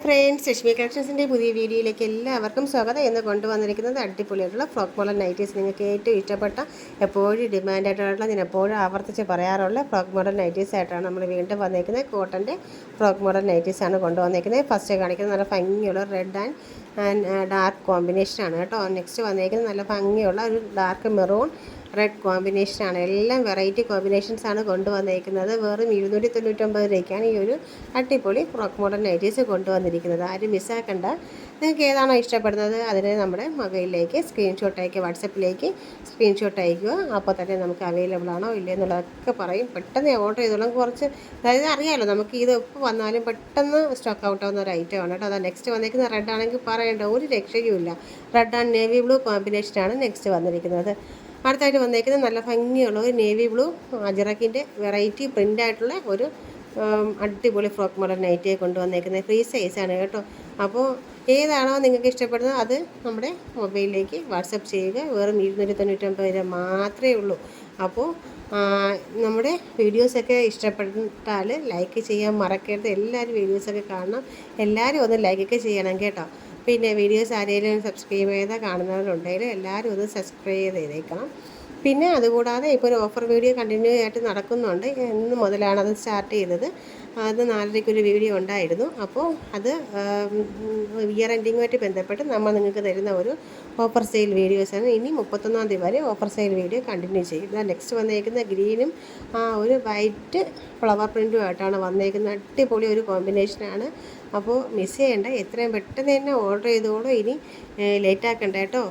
Friends Lakshmi കളക്ഷൻസിന്റെ പുതിയ വീഡിയോയിലേക്ക് എല്ലാവർക്കും സ്വാഗതം. എന്ന് കൊണ്ടുവന്നിരിക്കുന്നത് അടിപൊളിയായിട്ടുള്ള ഫ്രോക്ക് മോഡൽ നൈറ്റീസ്. നിങ്ങൾക്ക് ഏറ്റവും ഇഷ്ടപ്പെട്ട എപ്പോഴും ഡിമാൻഡായിട്ടുള്ള ഞാൻ എപ്പോഴും ആവർത്തിച്ച് പറയാറുള്ള ഫ്രോക്ക് മോഡൽ നൈറ്റീസ് ആയിട്ടാണ് നമ്മൾ വീണ്ടും വന്നിരിക്കുന്നത് കോട്ടന്റെ ഫ്രോക്ക് മോഡൽ നൈറ്റീസ് ആണ് കൊണ്ടുവന്നിരിക്കുന്നത് ഫസ്റ്റ് കാണിക്കുന്നത് നല്ല ഭംഗിയുള്ള റെഡ് ആൻഡ് ആൻഡ് ഡാർക്ക് കോമ്പിനേഷനാണ് കേട്ടോ. നെക്സ്റ്റ് വന്നിരിക്കുന്നത് നല്ല ഭംഗിയുള്ള ഒരു ഡാർക്ക് മെറൂൺ റെഡ് കോമ്പിനേഷനാണ്. എല്ലാം വെറൈറ്റി കോമ്പിനേഷൻസ് ആണ് കൊണ്ടുവന്നിരിക്കുന്നത് വെറും ഇരുന്നൂറ്റി തൊണ്ണൂറ്റൊമ്പത് രൂപയ്ക്കാണ് ഈ ഒരു അടിപൊളി ഫ്രോക്ക് മോഡൽ നൈറ്റീസ് കൊണ്ടുവന്നിരിക്കുന്നത്. ആരും മിസ്സാക്കണ്ട. നിങ്ങൾക്ക് ഏതാണോ ഇഷ്ടപ്പെടുന്നത് അതിനെ നമ്മുടെ മൊബൈലിലേക്ക് സ്ക്രീൻഷോട്ട് അയക്കുക വാട്സപ്പിലേക്ക് സ്ക്രീൻഷോട്ട് അയക്കുക അപ്പോൾ തന്നെ നമുക്ക് അവൈലബിൾ ആണോ ഇല്ലേ എന്നുള്ളതൊക്കെ പറയും. പെട്ടെന്ന് ഓർഡർ ചെയ്തോളും. കുറച്ച് അതായത് അറിയാമല്ലോ നമുക്ക് ഇത് ഇപ്പോൾ വന്നാലും പെട്ടെന്ന് സ്റ്റോക്ക് ഔട്ട് ആവുന്ന ഒരു ഐറ്റമാണ് കേട്ടോ. അതാ നെക്സ്റ്റ് വന്നിരിക്കുന്ന റെഡ് ആണെങ്കിൽ പറയേണ്ട ഒരു രക്ഷയുമില്ല. റെഡ് ആൻഡ് നേവി ബ്ലൂ കോമ്പിനേഷനാണ് നെക്സ്റ്റ് വന്നിരിക്കുന്നത്. അടുത്തായിട്ട് വന്നേക്കുന്നത് നല്ല ഭംഗിയുള്ള ഒരു നേവി ബ്ലൂ അജിറക്കിന്റെ വെറൈറ്റി പ്രിന്റ് ആയിട്ടുള്ള ഒരു അടിപൊളി ഫ്രോക്ക് മോഡൽ നൈറ്റിയെ കൊണ്ടുവന്നേക്കുന്നത് ഫ്രീ സൈസാണ് കേട്ടോ. അപ്പോൾ ഏതാണോ നിങ്ങൾക്ക് ഇഷ്ടപ്പെടുന്നത് അത് നമ്മുടെ മൊബൈലിലേക്ക് വാട്സപ്പ് ചെയ്യുക. വെറും ഇരുന്നൂറ്റി തൊണ്ണൂറ്റൊമ്പത് രൂപ മാത്രമേ ഉള്ളൂ. അപ്പോൾ നമ്മുടെ വീഡിയോസൊക്കെ ഇഷ്ടപ്പെട്ടാൽ ലൈക്ക് ചെയ്യാൻ മറക്കരുത്. എല്ലാവരും വീഡിയോസൊക്കെ കാണണം. എല്ലാവരും ഒന്ന് ലൈക്കൊക്കെ ചെയ്യണം കേട്ടോ. പിന്നെ വീഡിയോസ് ആരെങ്കിലും സബ്സ്ക്രൈബ് ചെയ്താൽ കാണുന്നവരുണ്ടെങ്കിൽ എല്ലാവരും ഒന്ന് സബ്സ്ക്രൈബ് ചെയ്തേക്കണം. പിന്നെ അതുകൂടാതെ ഇപ്പോൾ ഒരു ഓഫർ വീഡിയോ കണ്ടിന്യൂ ആയിട്ട് നടക്കുന്നുണ്ട്. എന്ന് മുതലാണ് അത് സ്റ്റാർട്ട് ചെയ്തത്. അത് നാലരയ്ക്കൊരു വീഡിയോ ഉണ്ടായിരുന്നു. അപ്പോൾ അത് ഇയർ എൻഡിങ്ങുമായിട്ട് ബന്ധപ്പെട്ട് നമ്മൾ നിങ്ങൾക്ക് തരുന്ന ഒരു ഓഫർ സെയിൽ വീഡിയോസാണ് ഇനി മുപ്പത്തൊന്നാം തീയതി വരെ ഓഫർ സെയിൽ വീഡിയോ കണ്ടിന്യൂ ചെയ്യും. നെക്സ്റ്റ് വന്നേക്കുന്ന ഗ്രീനും ആ ഒരു വൈറ്റ് ഫ്ലവർ പ്രിന്റും ആയിട്ടാണ് വന്നേക്കുന്ന അടിപൊളി ഒരു കോമ്പിനേഷനാണ് അപ്പോൾ മിസ് ചെയ്യേണ്ട. എത്രയും പെട്ടെന്ന് തന്നെ ഓർഡർ ചെയ്തോളൂ. ഇനി ലേറ്റ് ആക്കണ്ട കേട്ടോ.